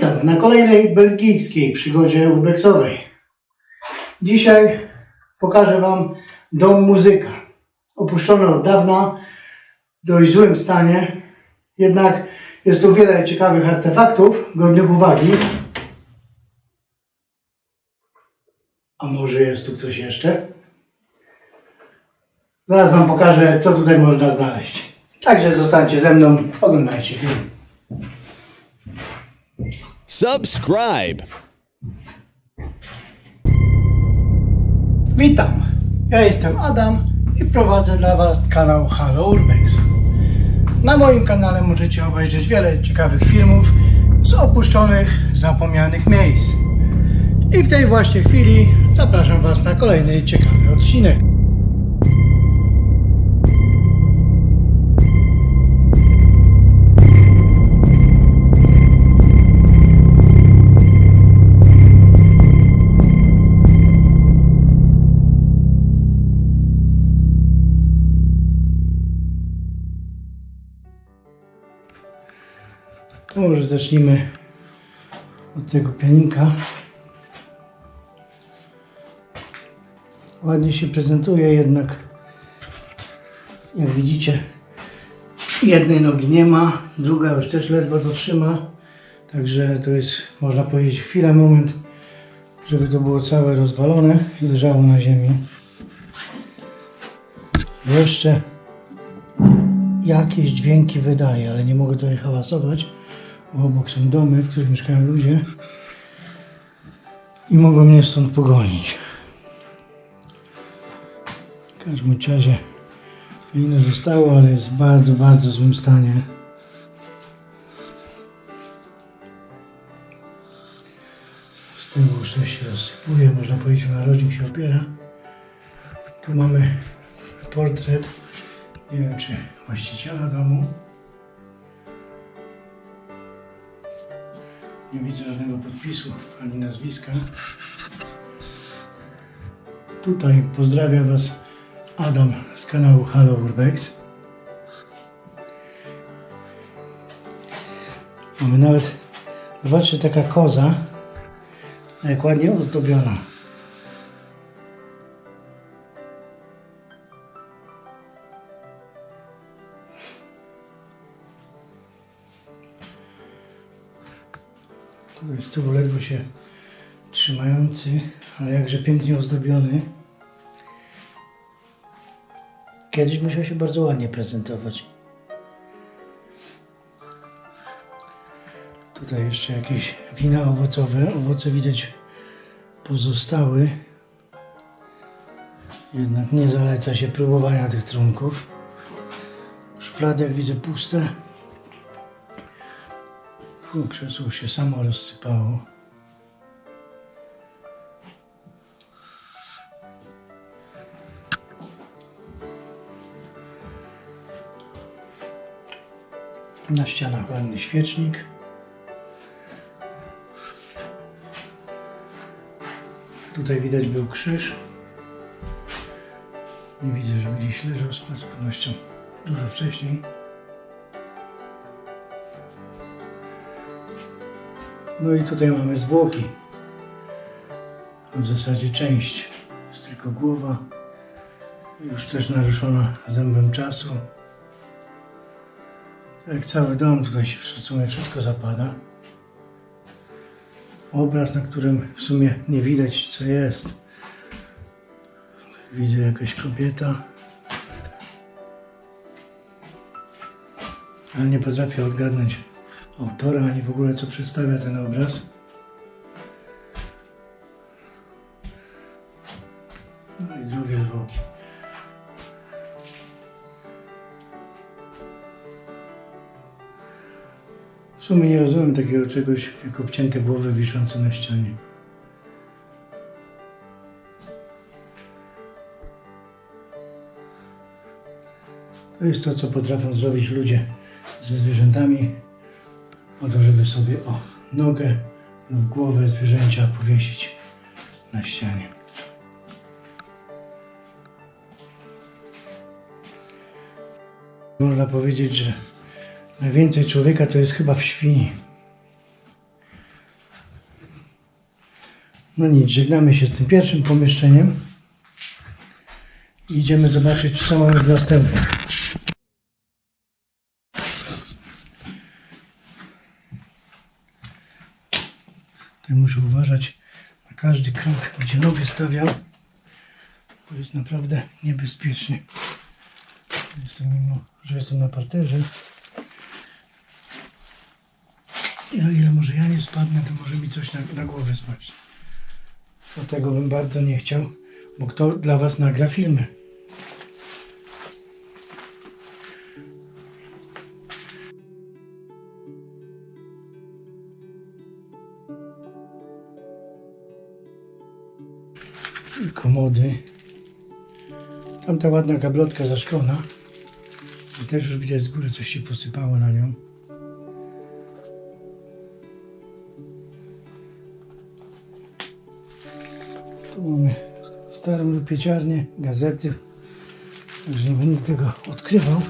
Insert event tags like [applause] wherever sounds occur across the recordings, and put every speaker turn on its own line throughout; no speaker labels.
Witam na kolejnej belgijskiej przygodzie urbexowej. Dzisiaj pokażę Wam dom muzyka. Opuszczony od dawna, w dość złym stanie, jednak jest tu wiele ciekawych artefaktów godnych uwagi. A może jest tu ktoś jeszcze? Zaraz Wam pokażę, co tutaj można znaleźć. Także zostańcie ze mną, oglądajcie film.
Subscribe.
Witam, ja jestem Adam i prowadzę dla Was kanał Halo Urbex. Na moim kanale możecie obejrzeć wiele ciekawych filmów z opuszczonych, zapomnianych miejsc. I w tej właśnie chwili zapraszam Was na kolejny ciekawy odcinek. To może zacznijmy od tego pianinka. Ładnie się prezentuje, jednak jak widzicie jednej nogi nie ma, druga już też ledwo to trzyma. Także to jest, można powiedzieć, chwila, moment, żeby to było całe rozwalone i leżało na ziemi. Jeszcze jakieś dźwięki wydaje, ale nie mogę tutaj hałasować, obok są domy, w których mieszkają ludzie i mogą mnie stąd pogonić. W każdym razie inne zostało, ale jest w bardzo, bardzo złym stanie. Z tyłu coś się rozsypuje, można powiedzieć, narożnik się opiera. Tu mamy portret, nie wiem czy właściciela domu. Nie widzę żadnego podpisu ani nazwiska. Tutaj pozdrawia Was Adam z kanału Halo Urbex. Mamy nawet, zobaczcie, taka koza, jak ładnie ozdobiona. Tyłu ledwo się trzymający, ale jakże pięknie ozdobiony. Kiedyś musiał się bardzo ładnie prezentować. Tutaj jeszcze jakieś wina owocowe. Owoce widać pozostały. Jednak nie zaleca się próbowania tych trunków. Szuflady jak widzę puste. U, krzesło się samo rozsypało. Na ścianach ładny świecznik. Tutaj widać był krzyż. Nie widzę, żeby gdzieś leżał, z pewnością dużo wcześniej. No i tutaj mamy zwłoki. W zasadzie część, jest tylko głowa. Już też naruszona zębem czasu. Jak cały dom, tutaj się w sumie wszystko zapada. Obraz, na którym w sumie nie widać co jest. Widzę jakaś kobieta. Ale nie potrafię odgadnąć autora, ani w ogóle co przedstawia ten obraz. No i drugie zwłoki. W sumie nie rozumiem takiego czegoś jak obcięte głowy wiszące na ścianie. To jest to, co potrafią zrobić ludzie ze zwierzętami, po to, żeby sobie o nogę lub głowę zwierzęcia powiesić na ścianie. Można powiedzieć, że najwięcej człowieka to jest chyba w świni. No nic, żegnamy się z tym pierwszym pomieszczeniem. I idziemy zobaczyć, co mamy w następnym. Tutaj muszę uważać na każdy krok, gdzie nogę stawiam, bo jest naprawdę niebezpiecznie. Jestem mimo, że jestem na parterze. I o ile może ja nie spadnę, to może mi coś na, na głowę spaść. Dlatego bym bardzo nie chciał, bo kto dla Was nagra filmy? Komody. Tamta ładna gablotka zaszklona. I też już widać z góry coś się posypało na nią. Tu mamy starą rupieciarnię, gazety. Także nie będę tego odkrywał.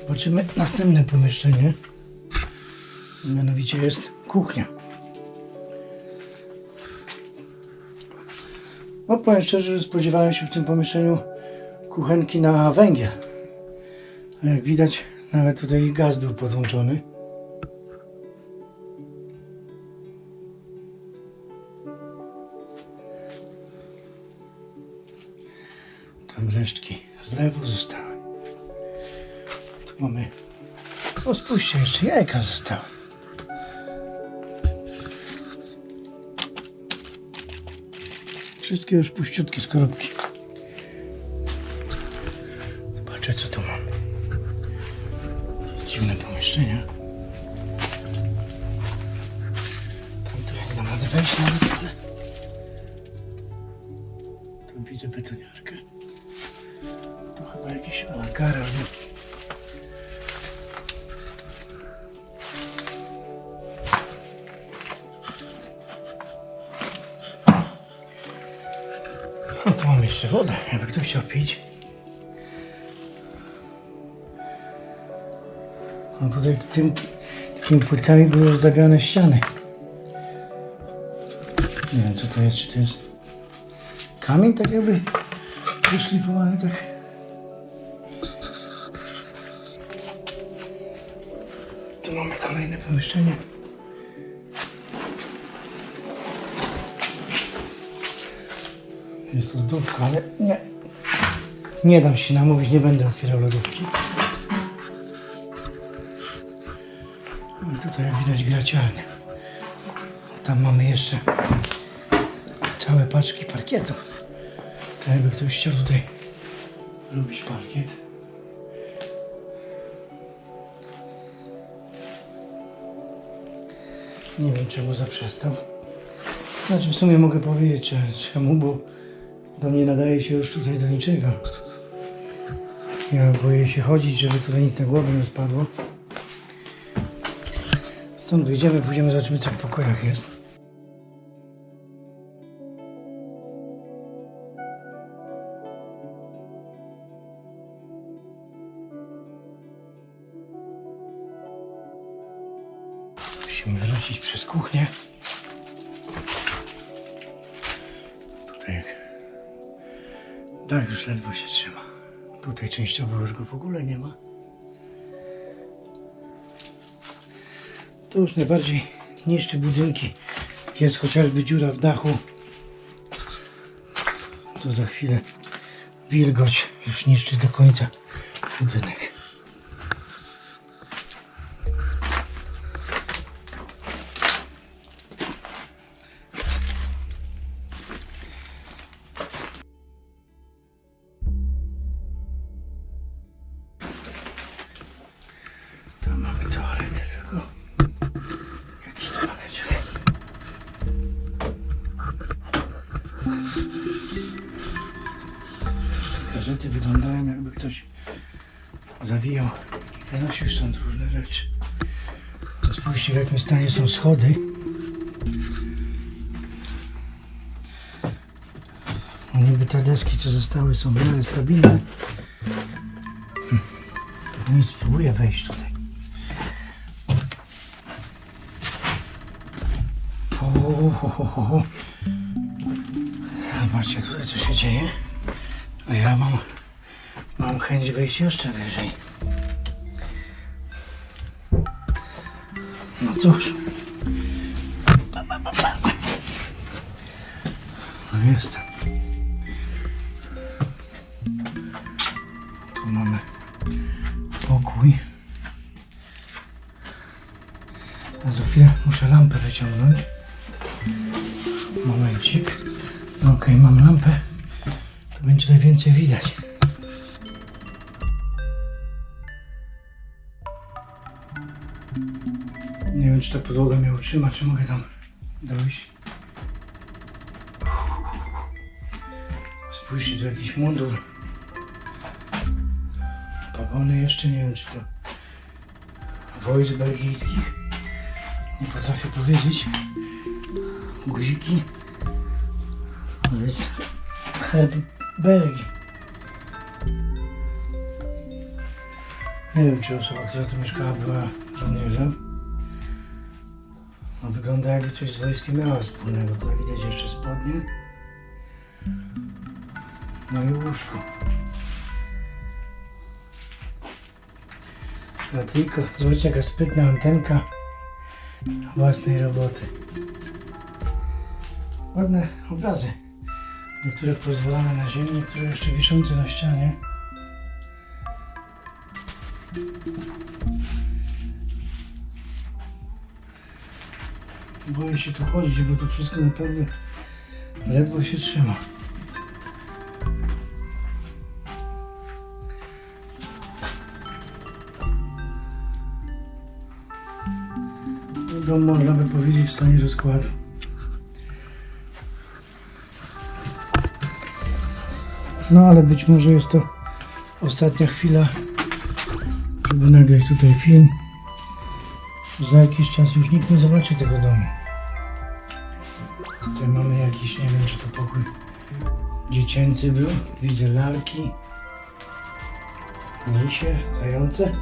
Zobaczymy następne pomieszczenie. Mianowicie jest kuchnia. No powiem szczerze, że spodziewałem się w tym pomieszczeniu kuchenki na węgiel. A jak widać, nawet tutaj gaz był podłączony. Tam resztki zlewu zostały. Tu mamy... O, spójrzcie, jeszcze jajka zostały. Wszystkie już puściutkie skorupki. Zobaczę, co tu mam. Dziwne pomieszczenia. Tam to jak radę wejść nawet, ale... Tu widzę betoniarkę. No tutaj tym, tymi płytkami były rozdawiane ściany. Nie wiem co to jest, czy to jest kamień tak jakby wyszlifowany tak. Tu mamy kolejne pomieszczenie. Jest lodówka, ale nie. Nie dam się namówić, nie będę otwierał lodówki. I tutaj jak widać graciarnia. Tam mamy jeszcze całe paczki parkietu. Tak jakby ktoś chciał tutaj robić parkiet. Nie wiem czemu zaprzestał. Znaczy w sumie mogę powiedzieć cze- czemu, bo do mnie nadaje się już tutaj do niczego. Ja boję się chodzić, żeby tutaj nic na głowę nie spadło. Stąd wyjdziemy, pójdziemy, zobaczymy co w pokojach jest. Musimy wrócić przez kuchnię. Tutaj dach już ledwo się trzyma. Tutaj częściowo już go w ogóle nie ma. To już najbardziej niszczy budynki. Jest chociażby dziura w dachu. To za chwilę wilgoć już niszczy do końca budynek. Gazety wyglądają jakby ktoś zawijał i wynosił stąd różne rzeczy. Spójrzcie w jakim stanie są schody. No Niby te deski co zostały są w miarę stabilne. Hm. No i spróbuję wejść tutaj. Zobaczcie tutaj co się dzieje. A ja mam, mam chęć wejść jeszcze wyżej. No cóż. No jestem. Tu mamy pokój. A za chwilę muszę lampę wyciągnąć. Momencik. No Okej, mam lampę. Tutaj więcej widać. Nie wiem, czy ta podłoga mnie utrzyma, czy mogę tam dojść. Spójrzcie, tu jakiś mundur. Pagony jeszcze, nie wiem, czy to wojsk belgijskich. Nie potrafię powiedzieć. Guziki. Jest herb Belgii. Nie wiem, czy osoba, która tu mieszkała, była żołnierzem. No, wygląda jakby coś z wojskiem miała wspólnego. Tutaj widać jeszcze spodnie. No i łóżko. No tylko, zobaczcie jaka antenka własnej roboty. Ładne obrazy. Niektóre pozwolone na ziemi, niektóre jeszcze wiszące na ścianie. Boję się tu chodzić, bo to wszystko naprawdę ledwo się trzyma. Dom można by powiedzieć w stanie rozkładu. No ale być może jest to ostatnia chwila, żeby nagrać tutaj film. Za jakiś czas już nikt nie zobaczy tego domu. Tutaj mamy jakiś, nie wiem czy to pokój dziecięcy był. Widzę lalki, misie, zające.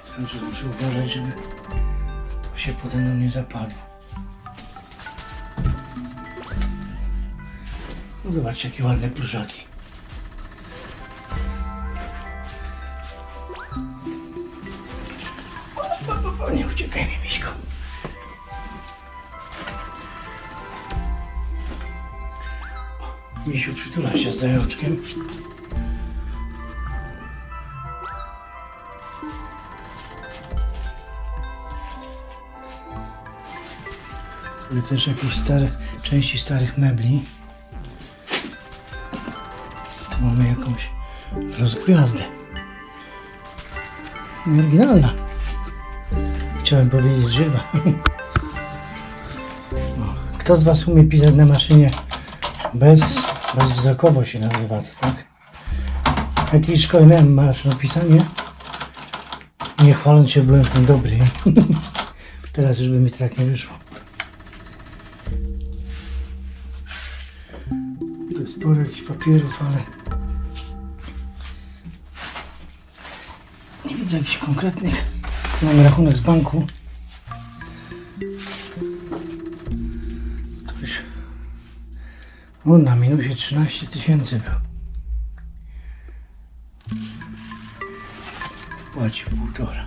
Cały czas muszę uważać, żeby się potem mną nie zapadło. No zobaczcie, jakie ładne pluszaki. O, nie uciekaj mi, Miśko. Misiu przytula się z zajączkiem. Tu też jakieś stare części starych mebli. Tu mamy jakąś rozgwiazdę. Oryginalna. Chciałem powiedzieć żywa. O, Kto z Was umie pisać na maszynie bez, bezwzrokowo się nazywa tak? Jakiej szkoły miałem maszynopisanie? Nie chwaląc się, byłem w tym dobry. [laughs] Teraz już by mi tak nie wyszło. Sporo jakichś papierów, ale nie widzę jakichś konkretnych. Tu mamy rachunek z banku. To już... O, na minusie 13 tysięcy był. Wpłacił półtora.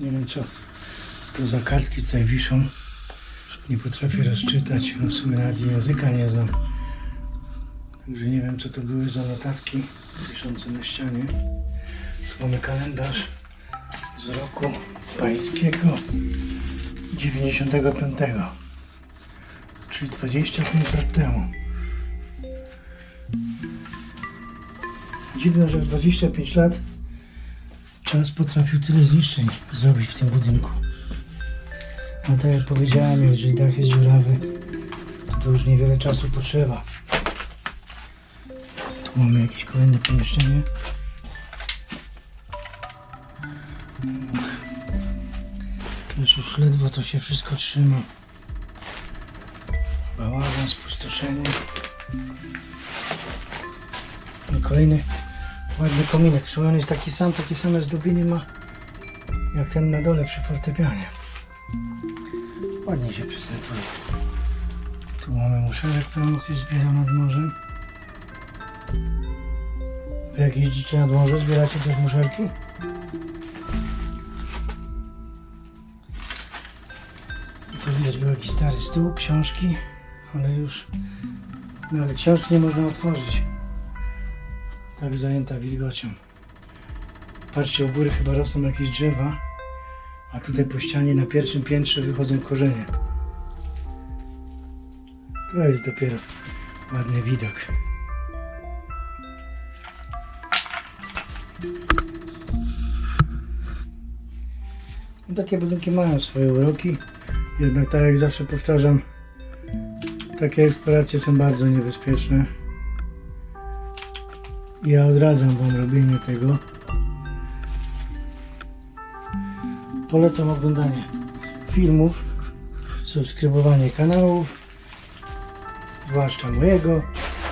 Nie wiem co to za kartki tutaj wiszą. Nie potrafię rozczytać. No w sumie nawet języka nie znam. Także nie wiem co to były za notatki wiszące na ścianie. Tu mamy kalendarz z roku pańskiego 95. Czyli 25 lat temu. Dziwne, że w 25 lat czas potrafił tyle zniszczeń zrobić w tym budynku. A tak jak powiedziałem, jeżeli dach jest dziurawy, to, już niewiele czasu potrzeba. Tu mamy jakieś kolejne pomieszczenie. Już, już ledwo to się wszystko trzyma. Bałagan, spustoszenie. I kolejny Ładny kominek. On jest taki sam, takie same zdobienie ma jak ten na dole przy fortepianie. Ładnie się prezentuje. Tu mamy muszelę, którą ktoś zbierał nad morzem. Wy jak jeździcie nad morze, zbieracie też muszelki? Tu widać był jakiś stary stół, książki, ale już nawet książki nie można otworzyć. Tak zajęta wilgocią. Patrzcie, u góry chyba rosną jakieś drzewa, a tutaj po ścianie na pierwszym piętrze wychodzą korzenie. To jest dopiero ładny widok. No, Takie budynki mają swoje uroki, jednak tak jak zawsze powtarzam, takie eksploracje są bardzo niebezpieczne. Ja odradzam Wam robienie tego. Polecam oglądanie filmów, subskrybowanie kanałów, zwłaszcza mojego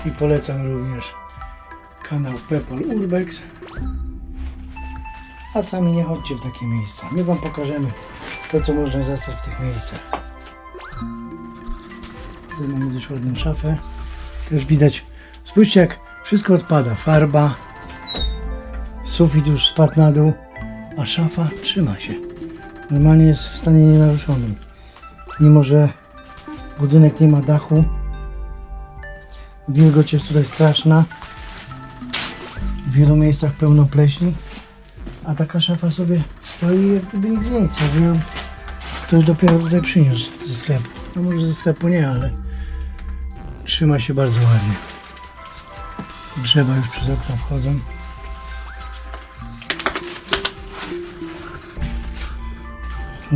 i polecam również kanał Pepol Urbex. A sami nie chodźcie w takie miejsca. My Wam pokażemy to, co można zastać w tych miejscach. Tutaj mamy dość ładną szafę. Też widać, spójrzcie jak wszystko odpada. Farba, sufit już spadł na dół, a szafa trzyma się. Normalnie jest w stanie nienaruszonym. Mimo, że budynek nie ma dachu, wilgoć jest tutaj straszna. W wielu miejscach pełno pleśni, a taka szafa sobie stoi jak gdyby nic. Jakby ją ktoś dopiero tutaj przyniósł ze sklepu. No może ze sklepu nie, ale trzyma się bardzo ładnie. Drzewa już przez okno wchodzą.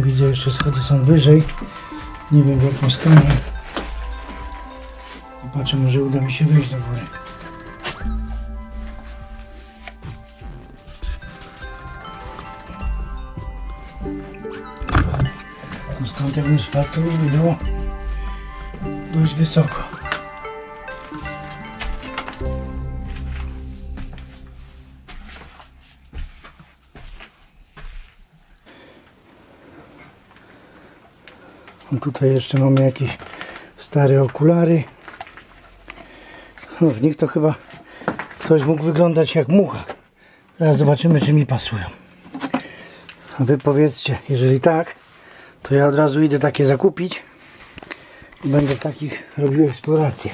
Widzę jeszcze schody są wyżej. Nie wiem w jakim stanie. Zobaczę, może uda mi się wyjść do góry. No stąd jakbym spadł, to by było dość wysoko. Tutaj jeszcze mamy jakieś stare okulary. No, w nich to chyba ktoś mógł wyglądać jak mucha. Teraz zobaczymy, czy mi pasują. A wy powiedzcie, jeżeli tak, to ja od razu idę takie zakupić i będę takich robił eksplorację.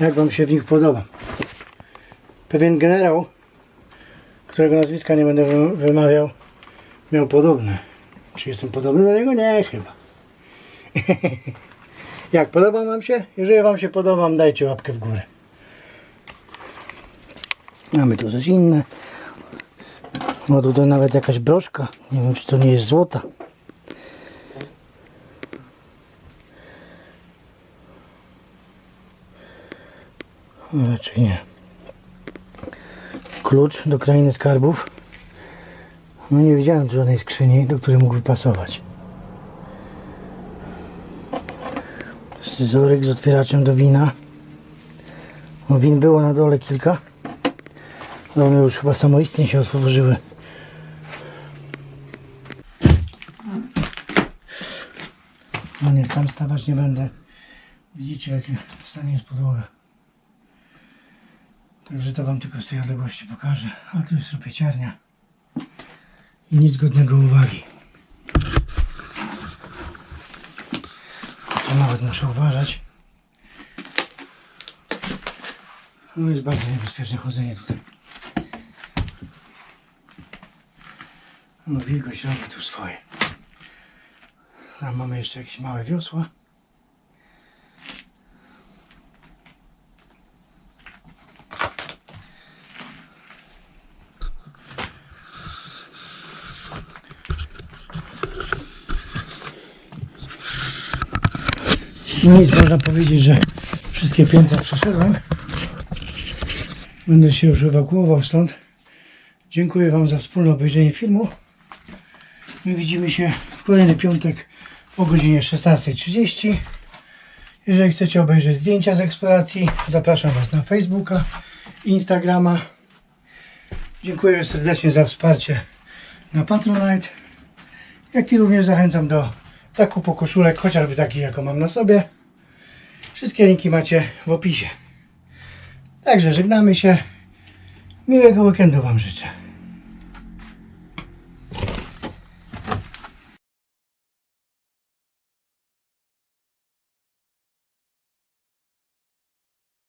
Jak wam się w nich podoba? Pewien generał, którego nazwiska nie będę wy- wymawiał, miał podobne. Czy jestem podobny do niego? Nie, chyba. [laughs] Jak podoba wam się? Jeżeli wam się podobam, dajcie łapkę w górę. Mamy tu coś inne. No tutaj nawet jakaś broszka. Nie wiem, czy to nie jest złota. Raczej nie. Klucz do krainy skarbów. No nie widziałem tu żadnej skrzyni, do której mógłby pasować. Scyzoryk z otwieraczem do wina. No, win było na dole kilka. Ale one już chyba samoistnie się otworzyły. No nie, tam stawać nie będę. Widzicie, jakie stanie jest podłoga. Także to Wam tylko z tej odległości pokażę. A tu jest rupieciarnia. I nic godnego uwagi. To nawet muszę uważać. No jest bardzo niebezpieczne chodzenie tutaj. No wilgoć robi tu swoje. Tam mamy jeszcze jakieś małe wiosła. No nic, można powiedzieć, że wszystkie piętra przeszedłem. Będę się już ewakuował stąd. Dziękuję Wam za wspólne obejrzenie filmu. My widzimy się w kolejny piątek o godzinie 16.30. Jeżeli chcecie obejrzeć zdjęcia z eksploracji, zapraszam Was na Facebooka Instagrama. Dziękuję serdecznie za wsparcie na Patronite. Jak i również zachęcam do zakupu koszulek, chociażby takich, jaką mam na sobie. Wszystkie linki macie w opisie. Także żegnamy się. Miłego weekendu Wam życzę.